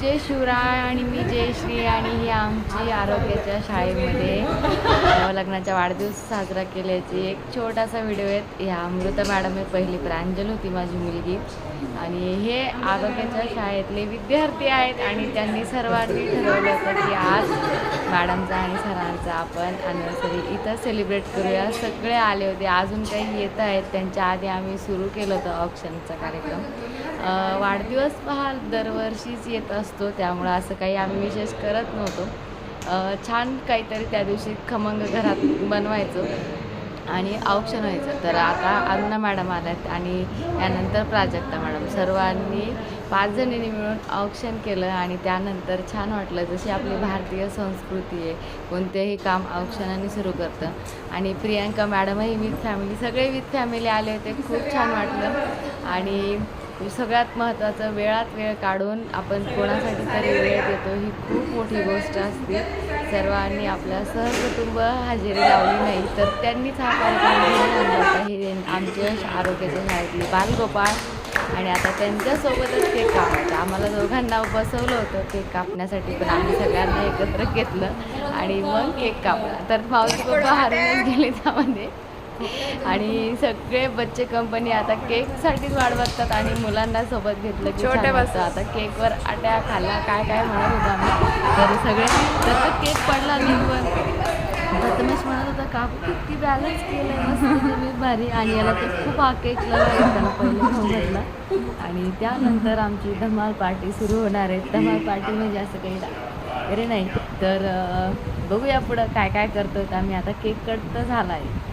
जय शिवराय आणि मी जयश्री आणि ही आमची आरोग्याच्या शाळेमध्ये लग्नाचा वाढदिवस साजरा केल्याची एक छोटासा व्हिडिओ आहेत ह्या अमृता मॅडम हे पहिली प्रांजल होती माझी मुलगी. आणि हे आरोग्याच्या शाळेतले विद्यार्थी आहेत आणि त्यांनी सर्वांनी ठरवलं होतं की आज मॅडमचा आणि सरांचा आपण अॅनिव्हर्सरी इथं सेलिब्रेट करूया. सगळे आले होते. अजून काही येत आहेत. त्यांच्या आधी आम्ही सुरू केलं होतं ऑप्शनचा कार्यक्रम. वाढदिवस पहा दरवर्षीच येत असतो त्यामुळं असं काही आम्ही विशेष करत नव्हतो. छान काहीतरी त्या दिवशी खमंग घरात बनवायचं आणि औक्षण व्हायचं. तर आता अन्ना मॅडम आल्यात आणि यानंतर प्राजक्ता मॅडम. सर्वांनी पाच जणींनी मिळून औक्षण केलं आणि त्यानंतर छान वाटलं जशी आपली भारतीय संस्कृती आहे कोणतेही काम औक्षणाने सुरू करतं. आणि प्रियांका मॅडमही विथ फॅमिली सगळे विथ फॅमिली आले होते खूप छान वाटलं. आणि म्हणजे सगळ्यात महत्त्वाचं वेळात वेळ काढून आपण कोणासाठी तरी वेळ देतो ही खूप मोठी गोष्ट असते. सर्वांनी आपल्या सहकुटुंब हजेरी लावली नाही तर त्यांनीच हा कार्यक्रम घेऊन आणला होता. हे आमच्या आरोग्याच्या शाळेतली बालगोपाळ आणि आता त्यांच्यासोबतच केक कापायचा. आम्हाला दोघांना बसवलं होतं केक कापण्यासाठी पण आम्ही सगळ्यांना एकत्र घेतलं आणि मग केक कापला. तर मावशी बाबा हारूनच गेले त्यामध्ये. आणि सगळे बच्चे कंपनी आता केकसाठीच वाट बघतात आणि मुलांना सोबत घेतलं छोटे छान वाटतं. बस. आता केकवर आट्या खाल्ला काय काय म्हणत होतो आम्ही. तर सगळे तर तो केक पडला पण प्रथमेश म्हणत होता काकू किती बॅलन्स केलं मस्त तुम्ही भारी. आणि याला तर खूप हा केक लागला त्याला पहिले खाऊ घातला आणि त्यानंतर आमची धमाल पार्टी सुरू होणार आहे. धमाल पार्टी म्हणजे असं काही वगैरे नाही तर बघूया पुढं काय काय करतो आम्ही आता केक कट तर झाला आहे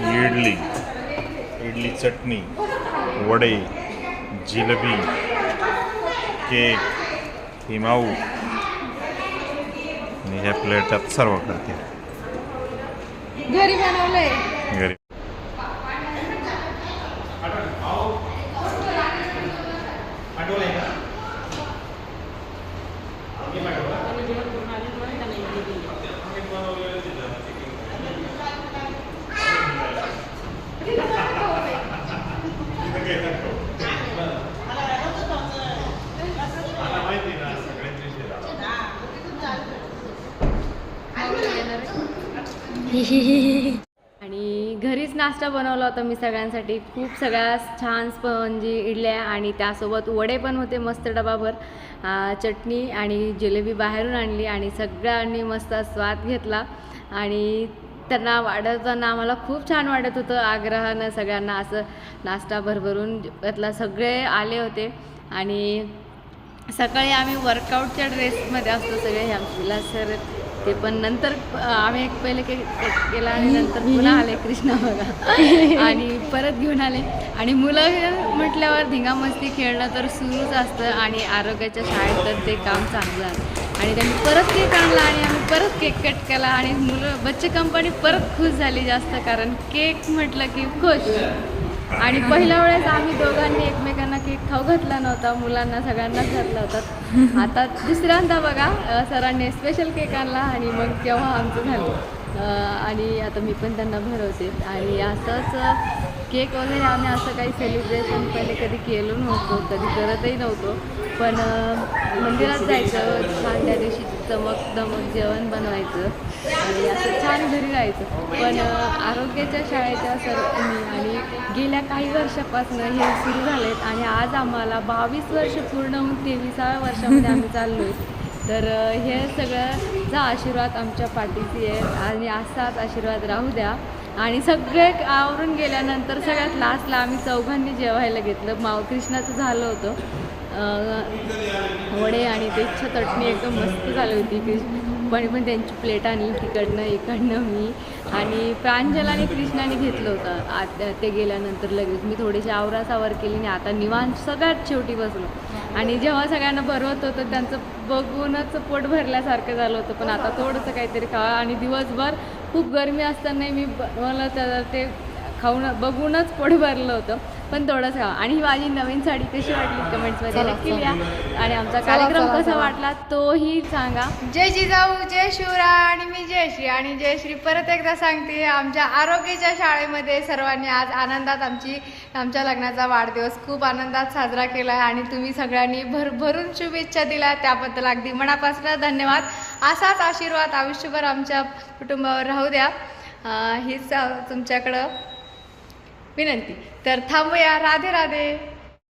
इडली इडली चटणी वडे जिलेबी केक हिमाऊ. आणि ह्या प्लेटात सर्व करते. घरी बनवलंय. घरी. आणि घरीच नाश्ता बनवला होता मी सगळ्यांसाठी. खूप सगळ्या छान स्पंजी इडल्या आणि त्यासोबत वडे पण होते मस्त डबाभर चटणी आणि जिलेबी बाहेरून आणली आणि सगळ्यांनी मस्त स्वाद घेतला. आणि त्यांना वाढवताना आम्हाला खूप छान वाटत होतं आग्रहानं सगळ्यांना असं नाश्ता भरभरून घातला सगळे आले होते. आणि सकाळी आम्ही वर्कआउटच्या ड्रेसमध्ये असतो सगळे. ह्या सर ते पण नंतर आम्ही एक पहिले के केला आणि नंतर पुन्हा आले कृष्णा बघा. आणि परत घेऊन आले. आणि मुलं म्हटल्यावर धिंगामस्ती खेळणं तर सुरूच असतं आणि आरोग्याच्या शाळेत तर ते काम चांगलं आहे आणि त्यांनी परत केक आणला आणि आम्ही परत केक कट केला आणि मुलं बच्चे कंपनी परत खुश झाली जास्त कारण केक म्हटलं की खुश. आणि पहिल्या वेळेस आम्ही दोघांनी एकमेकांना केक खाऊ घातला नव्हता मुलांना सगळ्यांनाच घातला होता. आता दुसऱ्यांदा बघा सरांनी स्पेशल केक आणला आणि मग तेव्हा आमचं झालं. आणि आता मी पण त्यांना भरवते. आणि असंच केक वगैरे आम्ही असं काही सेलिब्रेशन पहिले कधी केलं नव्हतो कधी करतही नव्हतो. पण मंदिरात जायचं छान त्या दिवशी चमक दमक जेवण बनवायचं. आणि असं छान घरी राहायचं. पण आरोग्याच्या शाळेच्या सर्वांनी आणि गेल्या काही वर्षापासून हे सुरू झालेत. आणि आज आम्हाला बावीस वर्ष पूर्ण होऊन तेविसाव्या वर्षामध्ये आम्ही चाललो आहे तर हे सगळ्याचा आशीर्वाद आमच्या पाठीशी आहे आणि असाच आशीर्वाद राहू द्या. आणि सगळे आवरून गेल्यानंतर सगळ्यात लास्टला आम्ही चौघांनी जेवायला घेतलं. माव कृष्णाचं झालं होतं. वडे आणि ते चटणी एकदम मस्त झाली होती. कृष्ण पण पण त्यांची प्लेट आणली तिकडनं इकडनं मी. आणि प्रांजल आणि कृष्णाने घेतलं होतं. आत ते गेल्यानंतर लगेच मी थोडीशी आवरासावर केली आणि आता निवांत सगळ्यात शेवटी बसलो. आणि जेव्हा सगळ्यांना भरवत होतं त्यांचं बघूनच पोट भरल्यासारखं झालं होतं. पण आता थोडंसं काहीतरी खावा आणि दिवसभर खूप गरमी असतानाही मी बनवलं तर ते खाऊन बघूनच पोट भरलं होतं. पण थोडंसं खावा. आणि ही माझी नवीन साडी कशी वाटली कमेंट्समध्ये नक्की लिहा. आणि आमचा कार्यक्रम कसा. वाटला तोही सांगा. जय जिजाऊ जय शिवराय आणि मी जयश्री आणि जयश्री परत एकदा सांगते आमच्या आरोग्याच्या शाळेमध्ये सर्वांनी आज आनंदात आमची आमच्या लग्नाचा वाढदिवस खूप आनंदात साजरा केला आणि तुम्ही सगळ्यांनी भरभरून शुभेच्छा दिल्या. त्याबद्दल अगदी मनापासून धन्यवाद. असाच आशीर्वाद आयुष्यभर आमच्या कुटुंबावर राहू द्या. हीच तुमच्याकडं विनंती. तर थांबूया. राधे राधे.